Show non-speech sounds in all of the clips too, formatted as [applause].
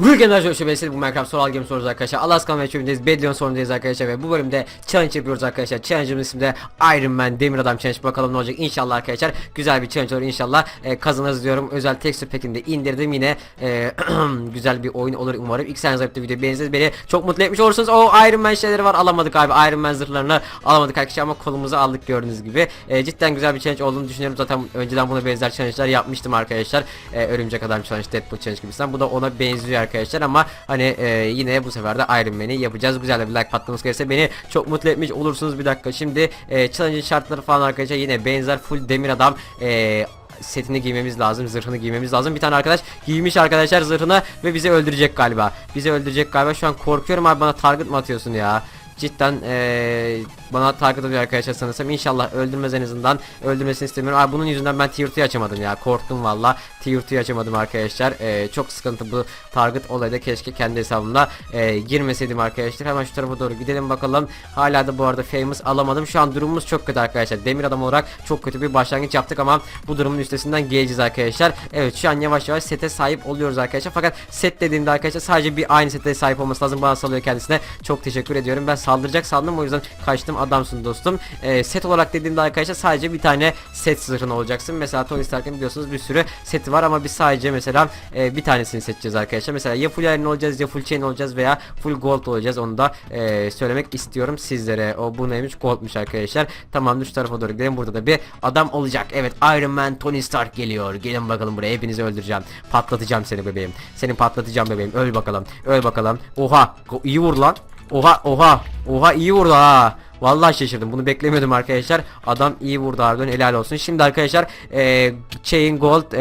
Bugün de şöyle bu Minecraft soru game soruyoruz arkadaşlar. Alaskan ve çöpündeyiz. Bedlion sorundayız arkadaşlar ve bu bölümde challenge yapıyoruz arkadaşlar. Challenge'ımın ismi de Iron Man Demir Adam Challenge. Bakalım ne olacak inşallah arkadaşlar. Güzel bir challenge olur inşallah. Ee, kazanırız diyorum. Özel texture pack'ini de indirdim yine. Ee, [clears throat] güzel bir oyun olur umarım. İlk sene zayıfta video beğenirseniz beni çok mutlu etmiş olursunuz. O Iron Man şeyleri var. Alamadık abi. Iron Man zırhlarını alamadık arkadaşlar ama kolumuzu aldık gördüğünüz gibi. Ee, cidden güzel bir challenge olduğunu düşünüyorum. Zaten önceden buna benzer challenge'lar yapmıştım arkadaşlar. Ee, Örümcek Adam Challenge, Deadpool Challenge gibisinden. Bu da ona benziyor arkadaşlar ama hani e, yine bu sefer de Iron Man'i yapacağız. Güzel bir like patlaması gelirse beni çok mutlu etmiş olursunuz. Bir dakika şimdi e, challenge'in şartları falan arkadaşlar yine benzer full demir adam e, setini giymemiz lazım, zırhını giymemiz lazım. Bir tane arkadaş giymiş arkadaşlar zırhını ve bizi öldürecek galiba. Bizi öldürecek galiba. Şu an korkuyorum abi bana target mı atıyorsun ya? Cidden eee bana target atıyor arkadaşlar sanırsam. İnşallah öldürmez en azından. Öldürmesini istemiyorum. Abi bunun yüzünden ben tier 2'yi açamadım ya. Korktum valla. Tier 2'yi açamadım arkadaşlar. Eee, çok sıkıntı bu target olayda. Keşke kendi hesabımda eee, girmeseydim arkadaşlar. Hemen şu tarafa doğru gidelim bakalım. Hala da bu arada famous alamadım. Şu an durumumuz çok kötü arkadaşlar. Demir adam olarak çok kötü bir başlangıç yaptık ama bu durumun üstesinden geleceğiz arkadaşlar. Evet şu an yavaş yavaş sete sahip oluyoruz arkadaşlar. Fakat set dediğimde arkadaşlar sadece bir aynı sete sahip olması lazım. Bana salıyor kendisine. Çok teşekkür ediyorum. Ben saldıracak sandım o yüzden kaçtım adamsın dostum. Ee, set olarak dediğimde arkadaşlar sadece bir tane set zırhın olacaksın. Mesela Tony Stark'ın biliyorsunuz bir sürü seti var ama biz sadece mesela e, bir tanesini seçeceğiz arkadaşlar. Mesela ya full iron olacağız ya full chain olacağız veya full gold olacağız. Onu da e, söylemek istiyorum sizlere. O bu neymiş? Goldmuş arkadaşlar. Tamamdır şu tarafa doğru gidelim. Burada da bir adam olacak. Evet Iron Man Tony Stark geliyor. Gelin bakalım buraya. Hepinizi öldüreceğim. Patlatacağım seni bebeğim. Seni patlatacağım bebeğim. Öl bakalım. Öl bakalım. Oha. İyi vur lan. Oha oha. Oha iyi vurdu ha. Vallahi şaşırdım. Bunu beklemiyordum arkadaşlar. Adam iyi vurdu harbiden helal olsun. Şimdi arkadaşlar e, Chain Gold e,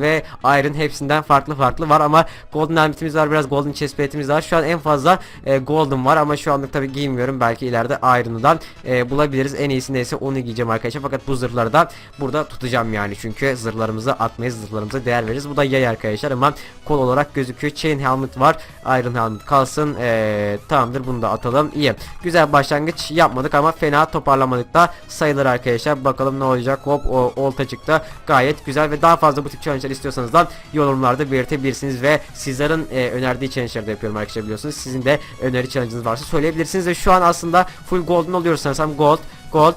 ve Iron hepsinden farklı farklı var ama Golden Helmet'imiz var. Biraz Golden Chestplate'imiz var. Şu an en fazla e, Golden var ama şu anlık tabi giymiyorum. Belki ileride Iron'dan e, bulabiliriz. En iyisi neyse onu giyeceğim arkadaşlar. Fakat bu zırhları da burada tutacağım yani. Çünkü zırhlarımızı atmayız. Zırhlarımıza değer veririz. Bu da yay arkadaşlar ama kol olarak gözüküyor. Chain Helmet var. Iron Helmet kalsın. E, tamamdır bunu da atalım. İyi. Güzel başlangıç yapmadık ama fena toparlamadık da sayılır arkadaşlar. Bakalım ne olacak. Hop o olta çıktı. Gayet güzel ve daha fazla bu tip challenge'lar istiyorsanız da yorumlarda belirtebilirsiniz ve sizlerin e, önerdiği challenge'ları da yapıyorum arkadaşlar biliyorsunuz. Sizin de öneri challenge'ınız varsa söyleyebilirsiniz ve şu an aslında full golden oluyoruz sanırsam gold gold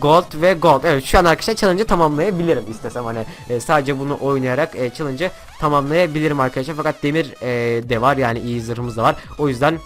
gold ve gold evet şu an arkadaşlar challenge'ı tamamlayabilirim istesem hani e, sadece bunu oynayarak e, challenge'ı tamamlayabilirim arkadaşlar fakat demir e, de var yani iyi zırhımız da var o yüzden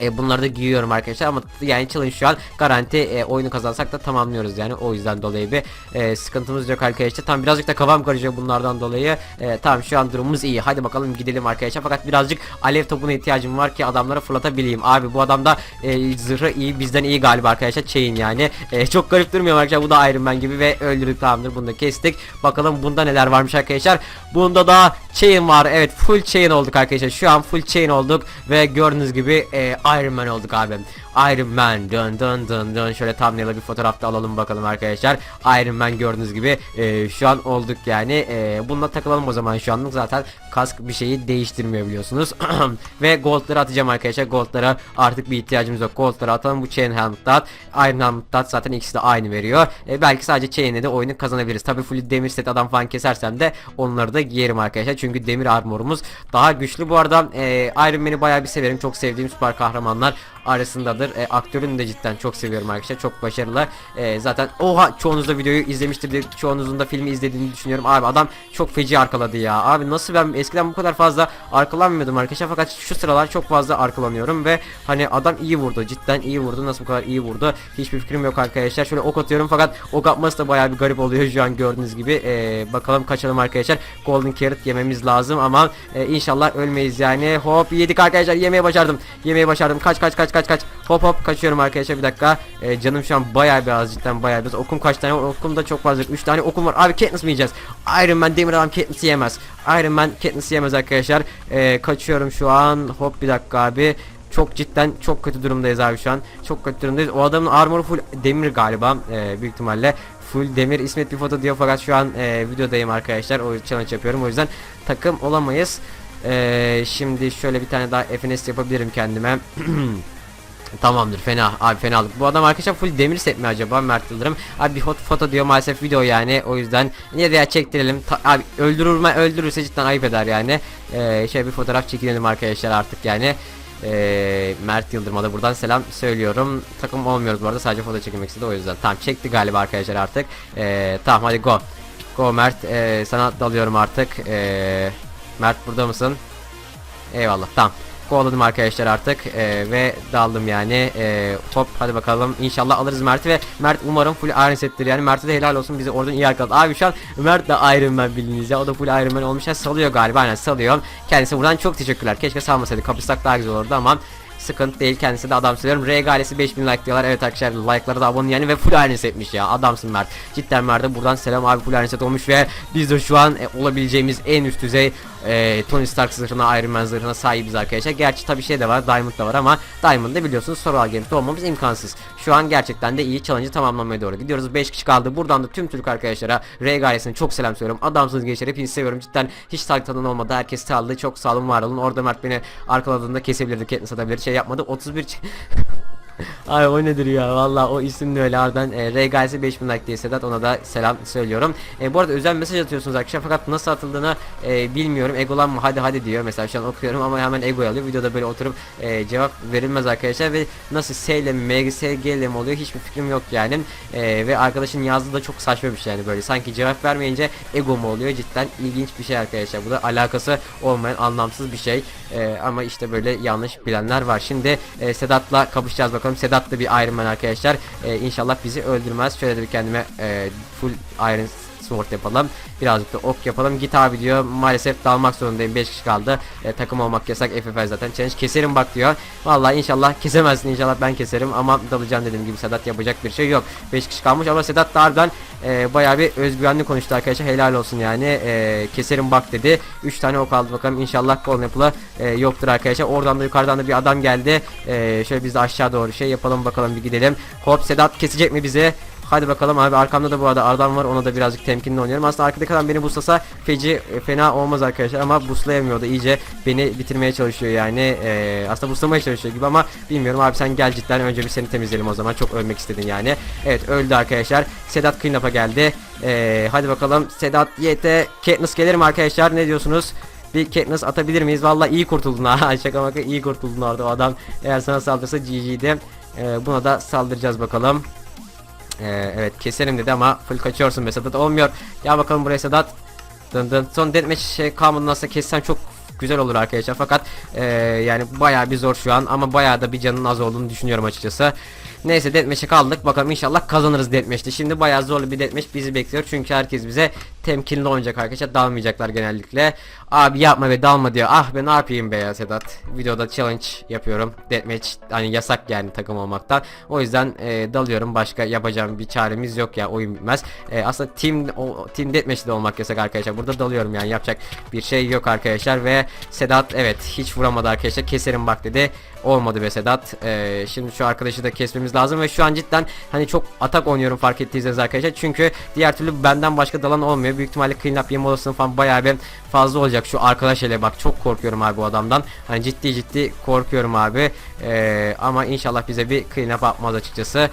e, bunları da giyiyorum arkadaşlar ama yani challenge şu an garanti e, oyunu kazansak da tamamlıyoruz yani. O yüzden dolayı bir e, sıkıntımız yok arkadaşlar. Tam birazcık da kafam karışıyor bunlardan dolayı. E, tamam şu an durumumuz iyi. Hadi bakalım gidelim arkadaşlar. Fakat birazcık alev topuna ihtiyacım var ki adamlara fırlatabileyim. Abi bu adamda e, zırhı iyi bizden iyi galiba arkadaşlar. Chain yani. E, çok garip durmuyor arkadaşlar. Bu da Iron Man gibi ve öldürdük. Tamamdır bunu da kestik. Bakalım bunda neler varmış arkadaşlar. Bunda da chain var. Evet full chain olduk arkadaşlar. Şu an full chain olduk ve gördüğünüz gibi e, Iron Man olduk abi. Iron Man dön dön dön dön şöyle thumbnail'a bir fotoğrafta alalım bakalım arkadaşlar. Iron Man gördüğünüz gibi e, şu an olduk yani. E, bununla takılalım o zaman şu anlık zaten kask bir şeyi değiştirmiyor biliyorsunuz. [clears throat] Ve goldları atacağım arkadaşlar. Goldlara artık bir ihtiyacımız yok. Goldları atalım bu chain helmet at. Iron helmet at zaten ikisi de aynı veriyor. E, belki sadece chain'e de oyunu kazanabiliriz. Tabi full demir set adam falan kesersem de onları da giyerim arkadaşlar. Çünkü demir armorumuz daha güçlü. Bu arada e, Iron Man'i bayağı bir severim. Çok sevdiğim süper kahramanlar arasındadır. E, aktörünü de cidden çok seviyorum arkadaşlar. Çok başarılı. E, zaten oha çoğunuz da videoyu izlemiştir. Çoğunuzun da filmi izlediğini düşünüyorum. Abi adam çok feci arkaladı ya. Abi nasıl ben eskiden bu kadar fazla arkalanmıyordum arkadaşlar. Fakat şu sıralar çok fazla arkalanıyorum ve hani adam iyi vurdu. Cidden iyi vurdu. Nasıl bu kadar iyi vurdu? Hiçbir fikrim yok arkadaşlar. Şöyle ok atıyorum fakat ok atması da bayağı bir garip oluyor şu an gördüğünüz gibi. E, bakalım kaçalım arkadaşlar. Golden Carrot yememiz lazım ama e, inşallah ölmeyiz yani. Hop yedik arkadaşlar. Yemeye başardım. Yemeye başardım. Kaç kaç kaç kaç kaç. Hop hop kaçıyorum arkadaşlar bir dakika. E, canım şu an bayağı bir az cidden bayağı bir az. Okum kaç tane? Okum da çok fazla. 3 tane okum var. Abi Katniss mi yiyeceğiz? Iron Man demir adam Katniss yemez. Iron Man Katniss yemez arkadaşlar. E, kaçıyorum şu an. Hop bir dakika abi. Çok cidden çok kötü durumdayız abi şu an. Çok kötü durumdayız. O adamın armoru full demir galiba. E, büyük ihtimalle full demir İsmet bir foto diyor fakat şu an e, videodayım arkadaşlar. O challenge yapıyorum. O yüzden takım olamayız. E, şimdi şöyle bir tane daha FNS yapabilirim kendime. [clears throat] Tamamdır fena abi fenalık. Bu adam arkadaşlar full demir set mi acaba Mert Yıldırım? Abi bir hot foto diyor maalesef video yani o yüzden niye ya çektirelim. Ta- abi öldürür mü öldürürse cidden ayıp eder yani. Ee, şöyle bir fotoğraf çekinelim arkadaşlar artık yani. Ee, Mert Yıldırım'a da buradan selam söylüyorum. Takım olmuyoruz bu arada sadece foto çekilmek istedi o yüzden. Tamam çekti galiba arkadaşlar artık. Ee, tamam hadi go. Go Mert ee, sana dalıyorum artık. Ee, Mert burada mısın? Eyvallah tamam. Kovaladım arkadaşlar artık ee, ve daldım yani. Ee, hop hadi bakalım. İnşallah alırız Mert'i ve Mert umarım full Iron settir yani. Mert'e de helal olsun bizi oradan iyi arkaladı abi şu an Mert de Iron Man bildiğiniz ya o da full Iron Man olmuş ya salıyor galiba aynen salıyor kendisi buradan çok teşekkürler. Keşke salmasaydı kapışsak daha güzel olurdu ama Sıkıntı değil kendisi de adam söylüyorum. R galesi 5000 like diyorlar. Evet arkadaşlar like'lara da abone yani ve full Iron setmiş ya. Adamsın Mert. Cidden Mert'e buradan selam abi full set olmuş ve biz de şu an e, olabileceğimiz en üst düzey e, Tony Stark zırhına Iron Man zırhına sahibiz arkadaşlar. Gerçi tabi şey de var Diamond da var ama Diamond'da biliyorsunuz Soral Games'te olmamız imkansız. Şu an gerçekten de iyi challenge'ı tamamlamaya doğru gidiyoruz. 5 kişi kaldı. Buradan da tüm Türk arkadaşlara R galesine çok selam söylüyorum. Adamsınız gençler hepinizi seviyorum. Cidden hiç taktadan olmadı. Herkes sağlığı çok sağ olun var olun. Orada Mert beni arkaladığında kesebilirdi. Kendini satabilir. Şey yapmadı. 31 ç- [laughs] Ay o nedir ya? Valla o isim de öyle. Harbiden e, Regalsi 5000 like diye Sedat ona da selam söylüyorum. E, Bu arada özel mesaj atıyorsunuz arkadaşlar. Fakat nasıl atıldığını e, bilmiyorum. Egolan mı? Hadi hadi diyor. Mesela şu an okuyorum ama hemen ego alıyor. Videoda böyle oturup e, cevap verilmez arkadaşlar ve nasıl S ile mi M, S, G ile mi oluyor hiçbir fikrim yok yani. E, ve arkadaşın yazdığı da çok saçma bir şey yani böyle. Sanki cevap vermeyince ego mu oluyor? Cidden ilginç bir şey arkadaşlar. Bu da alakası olmayan anlamsız bir şey. E, ama işte böyle yanlış bilenler var. Şimdi e, Sedat'la kapışacağız bakalım Sedat da bir Iron Man arkadaşlar. E, inşallah bizi öldürmez. Şöyle de bir kendime e, full Iron Sword yapalım. Birazcık da ok yapalım. Git abi diyor. Maalesef dalmak zorundayım. 5 kişi kaldı. E, takım olmak yasak. FFL zaten challenge. Keserim bak diyor. Vallahi inşallah kesemezsin. İnşallah ben keserim. Ama dalacağım dediğim gibi Sedat yapacak bir şey yok. 5 kişi kalmış ama Sedat da harbiden e, bayağı bir özgüvenli konuştu arkadaşlar. Helal olsun yani. E, keserim bak dedi. 3 tane ok aldı bakalım. İnşallah Golden Apple'a e, yoktur arkadaşlar. Oradan da yukarıdan da bir adam geldi. E, şöyle biz de aşağı doğru şey yapalım. Bakalım bir gidelim. Hop Sedat kesecek mi bizi Hadi bakalım abi arkamda da bu arada adam var ona da birazcık temkinli oynuyorum. Aslında arkadaki adam beni buslasa feci e, fena olmaz arkadaşlar ama buslayamıyor da iyice beni bitirmeye çalışıyor yani. E, aslında buslamaya çalışıyor gibi ama bilmiyorum abi sen gel cidden önce bir seni temizleyelim o zaman çok ölmek istedin yani. Evet öldü arkadaşlar. Sedat Clean Up'a geldi. E, hadi bakalım Sedat YT Katniss gelir mi arkadaşlar ne diyorsunuz? Bir Katniss atabilir miyiz? Vallahi iyi kurtuldun ha. [laughs] Şaka maka iyi kurtuldun orada o adam. Eğer sana saldırsa GG'di. E, buna da saldıracağız bakalım. Ee, evet keserim dedi ama full kaçıyorsun be Sedat olmuyor. Ya bakalım buraya Sedat. Dın dın. Son deathmatch şey kalmadı nasıl kessem çok güzel olur arkadaşlar fakat ee, yani bayağı bir zor şu an ama bayağı da bir canın az olduğunu düşünüyorum açıkçası. Neyse deathmatch'e kaldık bakalım inşallah kazanırız deathmatch'te. Şimdi bayağı zorlu bir deathmatch bizi bekliyor çünkü herkes bize temkinli oynayacak arkadaşlar dalmayacaklar genellikle. Abi yapma be dalma diyor. Ah be ne yapayım be ya Sedat. Videoda challenge yapıyorum. Deathmatch hani yasak yani takım olmaktan. O yüzden e, dalıyorum. Başka yapacağım bir çaremiz yok ya oyun bitmez. E, aslında team o, team deathmatch'te olmak yasak arkadaşlar. Burada dalıyorum yani yapacak bir şey yok arkadaşlar ve Sedat evet hiç vuramadı arkadaşlar. Keserim bak dedi. Olmadı be Sedat. E, şimdi şu arkadaşı da kesmemiz lazım ve şu an cidden hani çok atak oynuyorum fark ettiyseniz arkadaşlar. Çünkü diğer türlü benden başka dalan olmuyor. Büyük ihtimalle clean up yeme olasılığı falan bayağı bir fazla olacak şu arkadaş hele bak çok korkuyorum abi bu adamdan. Hani ciddi ciddi korkuyorum abi. Ee, ama inşallah bize bir clean up yapmaz açıkçası.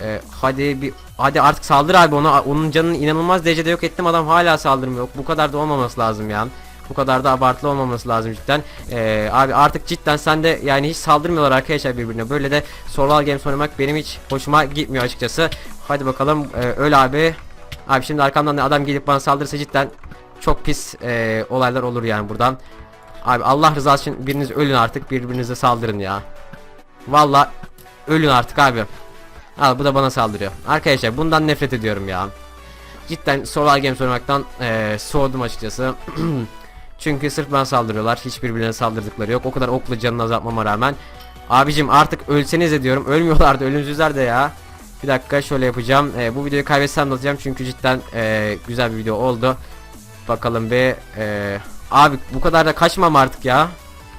Ee, hadi bir hadi artık saldır abi ona onun canını inanılmaz derecede yok ettim adam hala saldırmıyor. Bu kadar da olmaması lazım ya. Bu kadar da abartılı olmaması lazım cidden. Ee, abi artık cidden sen de yani hiç saldırmıyorlar arkadaşlar birbirine. Böyle de survival games oynamak benim hiç hoşuma gitmiyor açıkçası. Hadi bakalım ee, öl abi. Abi şimdi arkamdan da adam gelip bana saldırırsa cidden çok pis e, olaylar olur yani buradan. Abi Allah rızası için biriniz ölün artık birbirinize saldırın ya. Valla ölün artık abi. Al bu da bana saldırıyor. Arkadaşlar bundan nefret ediyorum ya. Cidden Solar Games oynamaktan e, soğudum açıkçası. [clears throat] Çünkü sırf bana saldırıyorlar. Hiç birbirine saldırdıkları yok. O kadar okla canını azaltmama rağmen. Abicim artık ölseniz de diyorum. Ölmüyorlardı ölümsüzler de ya. Bir dakika şöyle yapacağım. E, bu videoyu kaybetsem de atacağım çünkü cidden e, güzel bir video oldu. Bakalım bir e, abi bu kadar da kaçmam artık ya.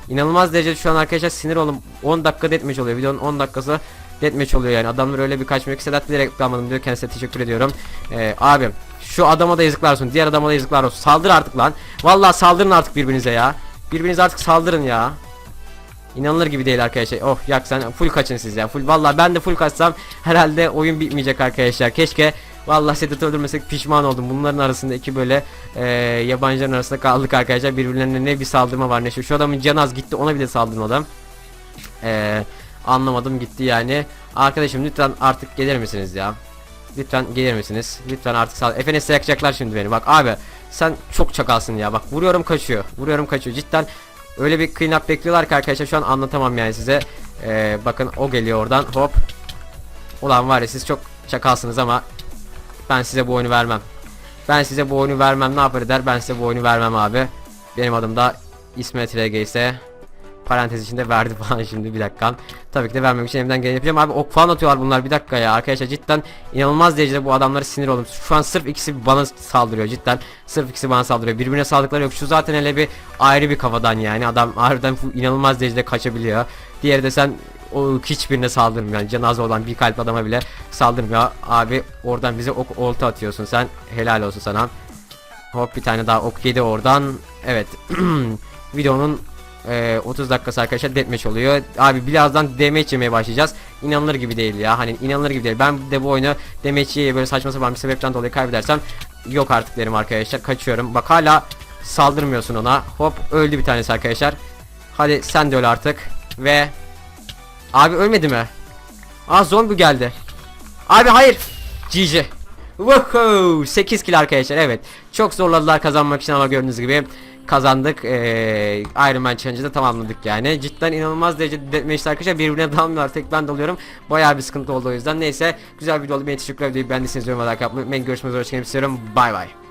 İnanılmaz derecede şu an arkadaşlar sinir oldum. 10 dakika deathmatch oluyor. Videonun 10 dakikası deathmatch oluyor yani. Adamlar öyle bir kaçmıyor ki Sedat bilerek kalmadım diyor. Kendisine teşekkür ediyorum. E, abim şu adama da yazıklar olsun. Diğer adama da yazıklar olsun. Saldır artık lan. Vallahi saldırın artık birbirinize ya. Birbirinize artık saldırın ya. İnanılır gibi değil arkadaşlar. Oh yak sen full kaçın siz ya. Full vallahi ben de full kaçsam herhalde oyun bitmeyecek arkadaşlar. Keşke vallahi Sedat'ı öldürmesek pişman oldum. Bunların arasında iki böyle e, yabancıların arasında kaldık arkadaşlar. Birbirlerine ne bir saldırma var ne şu. Şu adamın canı az gitti ona bile saldırmadım. E, anlamadım gitti yani. Arkadaşım lütfen artık gelir misiniz ya? Lütfen gelir misiniz? Lütfen artık sal. Efendim yakacaklar şimdi beni. Bak abi sen çok çakalsın ya. Bak vuruyorum kaçıyor. Vuruyorum kaçıyor. Cidden öyle bir clean up bekliyorlar ki arkadaşlar şu an anlatamam yani size. Ee, bakın o geliyor oradan. Hop. Ulan var ya siz çok çakalsınız ama ben size bu oyunu vermem. Ben size bu oyunu vermem. Ne yapar eder? Ben size bu oyunu vermem abi. Benim adım da İsmet RG ise parantez içinde verdi [laughs] falan şimdi bir dakika. Tabii ki de vermemek için elimden geleni yapacağım. Abi ok falan atıyorlar bunlar bir dakika ya. Arkadaşlar cidden inanılmaz derecede bu adamlara sinir oldum. Şu an sırf ikisi bana saldırıyor cidden. Sırf ikisi bana saldırıyor. Birbirine saldırdıkları yok. Şu zaten hele bir ayrı bir kafadan yani. Adam harbiden inanılmaz derecede kaçabiliyor. Diğeri de sen o hiçbirine saldırmıyor. Yani cenaze olan bir kalp adama bile saldırmıyor. Abi oradan bize ok olta atıyorsun sen. Helal olsun sana. Hop bir tane daha ok yedi oradan. Evet. [clears throat] Videonun e, 30 dakikası arkadaşlar deathmatch oluyor. Abi birazdan deathmatch yemeye başlayacağız. İnanılır gibi değil ya. Hani inanılır gibi değil. Ben de bu oyunu deathmatch yeye böyle saçma sapan bir sebepten dolayı kaybedersem yok artık derim arkadaşlar. Kaçıyorum. Bak hala saldırmıyorsun ona. Hop öldü bir tanesi arkadaşlar. Hadi sen de öl artık. Ve Abi ölmedi mi? Aa zombi geldi. Abi hayır. GG. Woohoo! 8 kill arkadaşlar evet. Çok zorladılar kazanmak için ama gördüğünüz gibi kazandık. Ee, Iron Man Challenge'ı da tamamladık yani. Cidden inanılmaz derecede deathmatch'te arkadaşlar birbirine dalmıyorlar. Tek ben dalıyorum. Bayağı bir sıkıntı oldu o yüzden. Neyse güzel bir video oldu. Beni teşekkür ederim. Ben de sizin yorumlar yapmayı. Ben görüşmek üzere. Hoşçakalın. istiyorum. Bay bay.